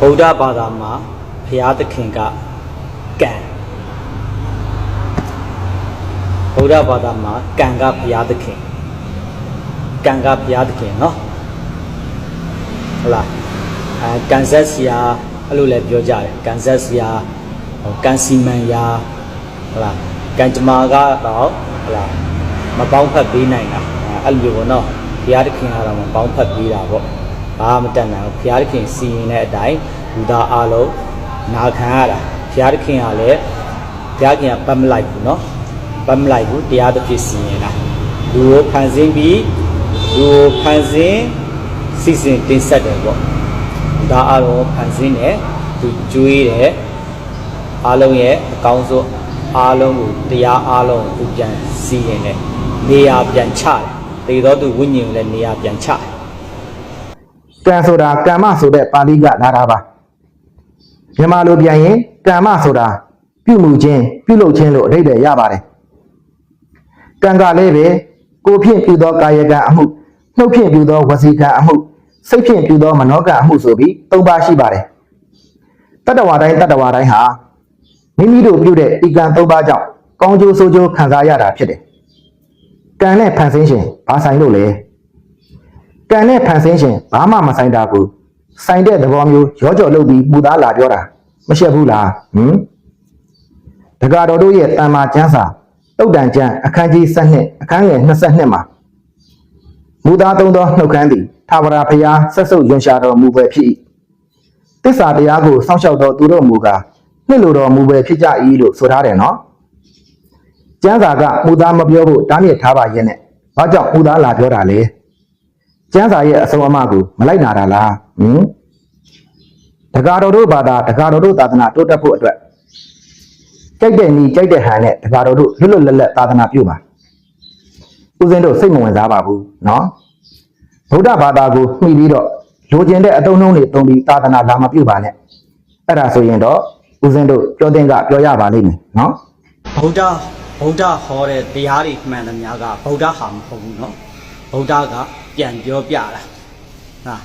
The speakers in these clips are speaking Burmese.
ဗုဒ္ဓဘာသာမှာဘုရားသခင်ကကံဗုဒ္ဓဘာသာမှာကံကဘုရားသခင်ကံကဘုရားသခင်เนาะဟုတ်လားအဲကံဆက်ဆရာအဲ့လိုလည်းပြောကြတယ်ကံဆက်ဆရာဟိုကံစီမံရာဟုတ်လားကံကြမ္မာကတော့ဟုတ်လားမပေါင်းဖက်ပေးနိုင်တာ အဲ့လိုပေါ့နော်ဘုရားသခင်ဟာတော့ပေါင်းဖက်ပေးတာပေါ့ဘာမှမတတ်နိုင်ဘူးဘုရားသခင်စီရင်တဲ့အတိုင်းလူသားအလုံးနာခံရတာဘုရားသခင်ကလည်းဘုရားခင်ကပတ်မလိုက်ဘူးနော်ပတ်မလိုက်ဘူးတရားသဖြင့်စီရင်တာလူကိုဖန်ဆင်းပြီးလူကိုဖန်ဆင်းစီစဉ်တင်ဆက်တယ်ပေါ့ဒါအလုံးဖန်ဆင်းတယ်သူကျွေးတယ်အားလုံးရဲ့အကောင်းဆုံးအားလုံးကိုတရားအားလုံးကိုသူပြန်စီရင်တယ်နေရာပြန်ချတယ် တေတော်သူဝိညာဉ်ကိုလည်းနေရာပြန်ချတယ်ကံဆိုတာကမ္မဆိုတဲ့ပါဠိကလာတာပါမြန်မာလိုပြန်ရင်ကမ္မဆိုတာပြုမှုခြင်းပြုလုပ်ခြင်းလို့အဓိပ္ပာယ်ရပါတယ်ကံကလည်းပဲကိုယ်ဖြင့်ပြုသောကာယကံအမှုနှုတ်ဖြင့်ပြုသောဝစီကံအမှုစိတ်ဖြင့်ပြုသောမနောကံအမှုဆိုပြီး၃ပါးရှိပါတယ်တတ္တဝါတိုင်းတတ္တဝါတိုင်းဟာမိမိတို့ပြုတဲ့ဤကံ၃ပါးကြောင့်ကောင်းကျိုးဆိုးကျိုးခံစားရတာဖြစ်တယ် ကံနဲ့ဖန်ဆင်းရှင်ဘာဆိုင်လို့လဲကံနဲ့ဖန်ဆင်းရှင်ဘာမှမဆိုင်တာကိုဆိုင်တဲ့သဘောမျိုးရောကြော်လုပ်ပြီးပူသားလာပြောတာမရှက်ဘူးလားဟင်တက္ကတော်တို့ရဲ့တမ္မာကျမ်းစာတုတ်တန်ကျမ်းအခန်းကြီး7အခန်းငယ်22မှာမူသားသုံးသောနှုတ်ခမ်းသည်သာဝရဖျားဆက်စုပ်ရွံရှာတော်မူပဲဖြစ်၏တစ္ဆာတရားကိုစောင့်ရှောက်တော်သူတို့မူကားနှစ်လိုတော်မူပဲဖြစ်ကြ၏လို့ဆိုထားတယ်နော် ကျမ်းစာကမူသားမပြောဖို့တားမြစ်ထားပါရဲ့နဲ့ဘာကြောင့်မူသားလာပြောတာလဲ ကျမ်းစာရဲ့အဆုံးအမကိုမလိုက်နာတာလားဟင်တက္ကတော်တို့ဘာသာတက္ကတော်တို့သာသနာတိုးတက်ဖို့အတွက်ကြိုက်တဲ့နီးကြိုက်တဲ့ဟန်နဲ့တက္ကတော်တို့လွတ်လွတ်လပ်လပ်သာသနာပြုပါဦးဇင်းတို့စိတ်မဝင်စားပါဘူးเนาะဗုဒ္ဓဘာသာကိုမှီပြီးတော့လိုချင်တဲ့အတုံးလုံးတွေတုံးပြီးသာသနာလာမပြုပါနဲ့အဲ့ဒါဆိုရင်တော့ဦးဇင်းတို့ပြောတဲ့ကပြောရပါလိမ့်မယ်เนาะ ဗုဒ္ဓ ဗုဒ္ဓဟောတဲ့တရားတွေမှန်သမျှကဗုဒ္ဓဟာမဟုတ်ဘူးเนาะဗုဒ္ဓကပြန်ပြောပြတာဟာ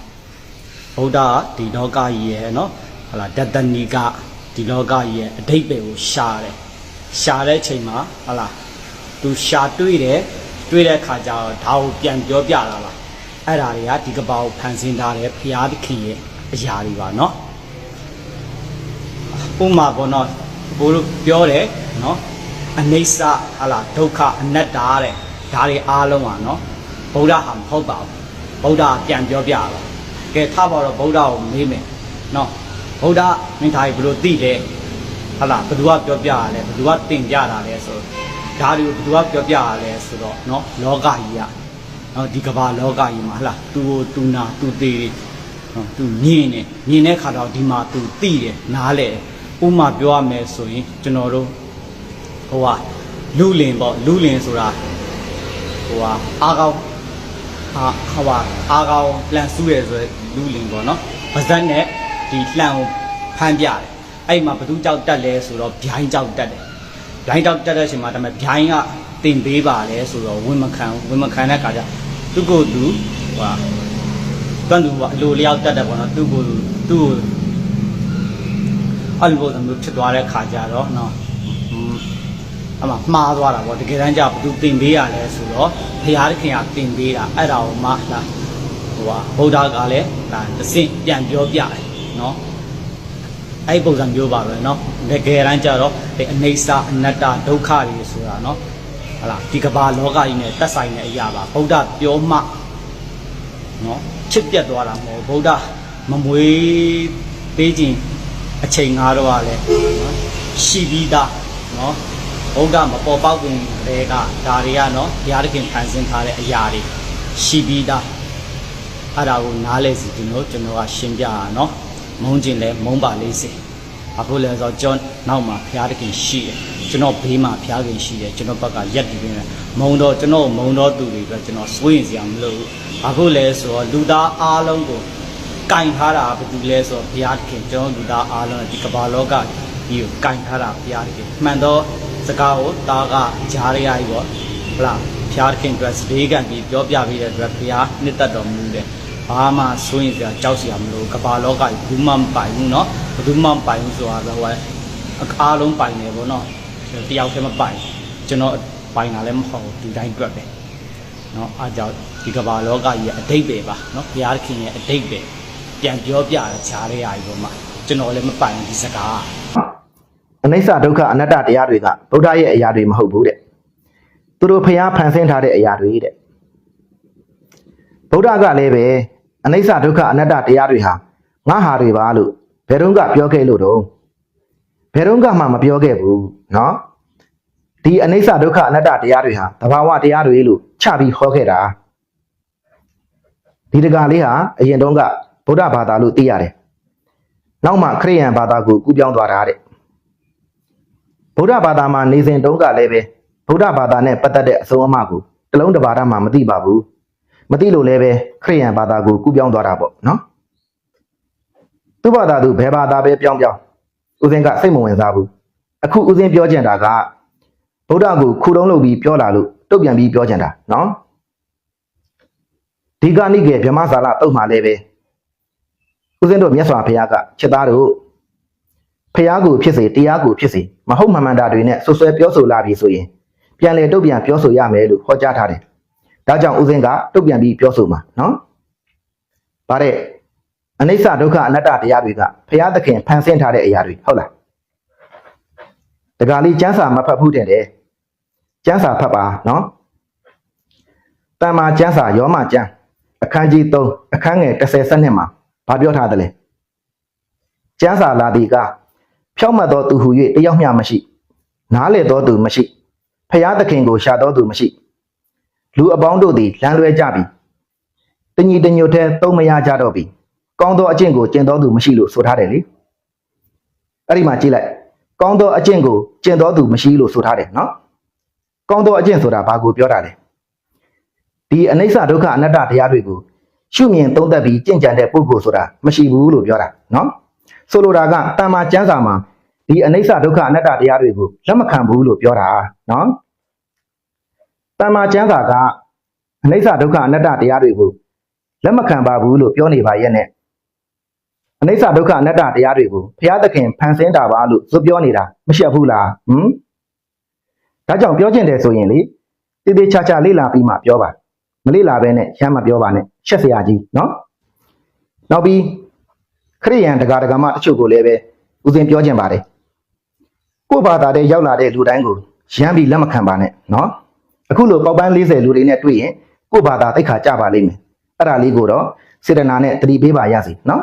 ဗုဒ္ဓကဒီလောကကြီးရဲ့เนาะဟလာဒတ္တနိကဒီလောကကြီးရဲ့အဓိပ္ပာယ်ကိုရှာတယ်ရှာတဲ့ချိန်မှာဟလာသူရှာတွေ့တယ်တွေ့တဲ့ခါကျတော့ဒါကိုပြန်ပြောပြတာပါအဲ့ဒါတွေကဒီကပောက်ဖန်ဆင်းထားတဲ့ဘုရားသခင်ရဲ့အရာတွေပါเนาะ ဥပမာပေါ့နော်ဘိုးတို့ပြောတယ်နော် အနိစ္စဟာလားဒုက္ခအနတ္တာတဲ့ဒါတွေအားလုံးပါနော်ဗုဒ္ဓဟာမဟုတ်ပါဘူးဗုဒ္ဓကပြန်ပြောပြတာကဲထားပါတော့ဗုဒ္ဓကိုမေးမယ်နော်ဗုဒ္ဓမင်းသားကြီးဘယ်လိုသိလဲဟာလားဘယ်သူကပြောပြရလဲဘယ်သူကသင်ပြတာလဲဆိုဒါတွေကိုဘယ်သူကပြောပြရလဲဆိုတော့နော်လောကကြီးကနော်ဒီကမ္ဘာလောကကြီးမှာဟာလားသူကိုသူနာသူသေးတယ်နော်သူမြင်တယ်မြင်တဲ့ခါတော့ဒီမှာသူသိတယ်နားလဲဥမာပြောရမယ်ဆိုရင်ကျွန်တော်တို့ ဟိုဟာလူလင်ပေါ့လူလင်ဆိုတာဟိုဟာအားကောင်းအာဟိုဟာအားကောင်းလန်ဆူးရယ်ဆိုရင်လူလင်ပေါ့နော်ပါဇက်နဲ့ဒီလှန်ကိုဖမ်းပြတယ်အဲ့မှာဘသူကြောက်တက်လဲဆိုတော့ဗျိုင်းကြောက်တက်တယ်ဗျိုင်းကြောက်တက်တဲ့အချိန်မှာဒါပေမဲ့ဗျိုင်းကတင်ပေးပါလေဆိုတော့ဝင်မခံဘူးဝင်မခံတဲ့ခါကျသူ့ကိုယ်သူဟိုဟာတွန်းသူကအလိုလျောက်တတ်တယ်ပေါ့နော်သူ့ကိုသူ့ကိုအဲ့လိုပုံစံမျိုးဖြစ်သွားတဲ့ခါကျတော့နော်ဟွန်း အမှမှားသွားတာပေါ့တကယ်တမ်းကျဘသူတင်ပေးရလဲဆိုတော့ဘုရားသခင်ကတင်ပေးတာအဲ့ဒါကိုမှလာဟိုဟာဗုဒ္ဓကလည်းဒါသင့်ပြန်ပြောပြတယ်နော်အဲ့ဒီပုံစံမျိုးပါပဲနော်တကယ်တမ်းကျတော့ဒီအနိစ္စအနတ္တဒုက္ခတွေဆိုတာနော်ဟလာဒီကမ္ဘာလောကကြီးနဲ့သက်ဆိုင်တဲ့အရာပါဗုဒ္ဓပြောမှနော်ချစ်ပြတ်သွားတာမဟုတ်ဗုဒ္ဓမမွေးပေးခြင်းအချိန်ငါတော့ကလည်းနော်ရှိပြီးသားနော် ဗုဒ္ဓမပေါ်ပေါက်ခင်တည်းကဒါတွေကနော်ဘုရားသခင်ဖန်ဆင်းထားတဲ့အရာတွေရှိပြီးသားအဲ့ဒါကိုနားလဲစီကျွန်တော်ကျွန်တော်ကရှင်းပြတာနော်မုန်းခြင်းလဲမုန်းပါလေးစေအခုလဲဆိုတော့ကျွန်တော်နောက်မှာဘုရားသခင်ရှိတယ်ကျွန်တော်ဘေးမှာဘုရားခင်ရှိတယ်ကျွန်တော်ဘက်ကရက်တည်နေတယ်မုံတော့ကျွန်တော်မုံတော့သူတွေပဲကျွန်တော်စိုးရင်စရာမလိုဘူးအခုလဲဆိုတော့လူသားအားလုံးကိုကင်ထားတာဘာတူလဲဆိုတော့ဘုရားသခင်ကျွန်တော်လူသားအားလုံးဒီကမ္ဘာလောကကြီးကိုကင်ထားတာဘုရားသခင်မှန်တော့ စကားကိုတာကဂျားရရကြီးပေါ့ဟုတ်လားဘု ဖျားခင်အတွက်စတေးကန်ပြီးပြောပြပေးတဲ့အတွက်ဖျားနှစ်သက်တော်မူတဲ့ဘာမှစိုးရင်စရာကြောက်စရာမလိုကမ္ဘာလောကကြီးဘူးမှမပိုင်ဘူးเนาะဘယ်သူမှမပိုင်ဘူးဆိုတာတော့ဟိုအားလုံးပိုင်တယ်ဗောနော်တယောက်တည်းမပိုင်ကျွန်တော်ပိုင်တာလည်းမဟုတ်ဘူးဒီတိုင်းအတွက်ပဲเนาะအားကြောင့်ဒီကမ္ဘာလောကကြီးရဲ့အတိတ်ပဲပါเนาะဘုရားခင်ရဲ့အတိတ်ပဲပြန်ပြောပြတဲ့ခြားတဲ့အားကြီးပေါ့မှာကျွန်တော်လည်းမပိုင်ဘူးဒီစကားက အနိစ္စဒုက္ခအနတ္တတရားတွေကဗုဒ္ဓရဲ့အရာတွေမဟုတ်ဘူးတဲ့သူတို့ဖျားဖန်ဆင်းထားတဲ့အရာတွေတဲ့ဗုဒ္ဓကလည်းပဲအနိစ္စဒုက္ခအနတ္တတရားတွေဟာငါဟာတွေပါလို့ဘယ်တော့ကပြောခဲ့လို့တော့ဘယ်တော့မှမပြောခဲ့ဘူးเนาะဒီအနိစ္စဒုက္ခအနတ္တတရားတွေဟာသဘာဝတရားတွေလို့ချပြီးဟောခဲ့တာဒီတကားလေးဟာအရင်တုန်းကဗုဒ္ဓဘာသာလို့သိရတယ်နောက်မှခရစ်ယာန်ဘာသာကိုကူးပြောင်းသွားတာတဲ့ ဗုဒ္ဓဘာသာမှာနေစဉ်တုန်းကလည်းပဲဗုဒ္ဓဘာသာနဲ့ပတ်သက်တဲ့အဆုံးအမကိုတလုံးတစ်ပါးမှမသိပါဘူးမသိလို့လည်းပဲခရိယန်ဘာသာကိုကူးပြောင်းသွားတာပေါ့နော်သူ့ဘာသာသူဘယ်ဘာသာပဲပြောင်းပြောင်းဦးစင်းကစိတ်မဝင်စားဘူးအခုဦးစင်းပြောချင်တာကဗုဒ္ဓကိုခုတုံးလုပ်ပြီးပြောလာလို့တုတ်ပြန်ပြီးပြောချင်တာနော်ဒီကနိကေဗြဟ္မဇာလတုတ်မှာလည်းပဲဦးစင်းတို့မြတ်စွာဘုရားကချက်သားတို့ ဖះကိုဖြစ်စေတရားကိုဖြစ်စေမဟုတ်မှန်မှန်တာတွေနဲ့ဆွဆွဲပြောဆိုလာပြီဆိုရင်ပြန်လေတုတ်ပြန်ပြောဆိုရမယ်လို့ဟောကြားထားတယ်။ဒါကြောင့်ဦးစင်းကတုတ်ပြန်ပြီးပြောဆိုမှာနော်။ဗါတဲ့အနိစ္စဒုက္ခအနတ္တတရားတွေကဖះသခင်ဖန်ဆင်းထားတဲ့အရာတွေဟုတ်လား။တခါလေးကျမ်းစာမဖတ်ဘူးတဲ့တယ်။ကျမ်းစာဖတ်ပါနော်။တမ္မာကျမ်းစာယောမကျမ်းအခန်းကြီး3အခန်းငယ်30စနစ်မှာဗာပြောထားတယ်လေ။ကျမ်းစာလာသည်က ဖြောက်မှတ်သောသူဟု၍တယောက်မျှမရှိနားလေသောသူမရှိဖျားသခင်ကိုရှာသောသူမရှိလူအပေါင်းတို့သည်လမ်းလွဲကြပြီတညီတညွတ်ထဲသုံးမရကြတော့ပြီကောင်းသောအကျင့်ကိုကျင့်သောသူမရှိလို့ဆိုထားတယ်လေအဲ့ဒီမှာကြည့်လိုက်ကောင်းသောအကျင့်ကိုကျင့်သောသူမရှိလို့ဆိုထားတယ်နော်ကောင်းသောအကျင့်ဆိုတာဘာကိုပြောတာလဲဒီအနိစ္စဒုက္ခအနတ္တတရားတွေကိုရှုမြင်သုံးသပ်ပြီးကြင်ကြံတဲ့ပုဂ္ဂိုလ်ဆိုတာမရှိဘူးလို့ပြောတာနော် ဆိုလိုတာကတမ္မာကျမ်းစာမှာဒီအနိစ္စဒုက္ခအနတ္တတရားတွေကိုလက်မခံဘူးလို့ပြောတာနော်တမ္မာကျမ်းစာကအနိစ္စဒုက္ခအနတ္တတရားတွေကိုလက်မခံပါဘူးလို့ပြောနေပါရဲ့နဲ့အနိစ္စဒုက္ခအနတ္တတရားတွေကိုဘုရားသခင်ဖန်ဆင်းတာပါလို့ဇွတ်ပြောနေတာမရှက်ဘူးလားဟမ်ဒါကြောင့်ပြောချင်တယ်ဆိုရင်လေတည်တည်ချာချာလေ့လာပြီးမှပြောပါမလေ့လာဘဲနဲ့ရမ်းမပြောပါနဲ့ရှက်စရာကြီးနော်နောက်ပြီးခ ရိယန်တကာတကာမတချို့ကိုလည်းပဲဦးစင်ပြောခြင်းပါတယ်ကို့ဘာသာတဲ့ရောက်လာတဲ့လူတိုင်းကိုရမ်းပြီးလက်မခံပါနဲ့နော်အခုလိုပေါက်ပန်း40လူတွေနဲ့တွေ့ရင်ကို့ဘာသာတိတ်ခါကြပါလိမ့်မယ်အဲ့ဒါလေးကိုတော့စေတနာနဲ့တတိပေးပါရစီနော်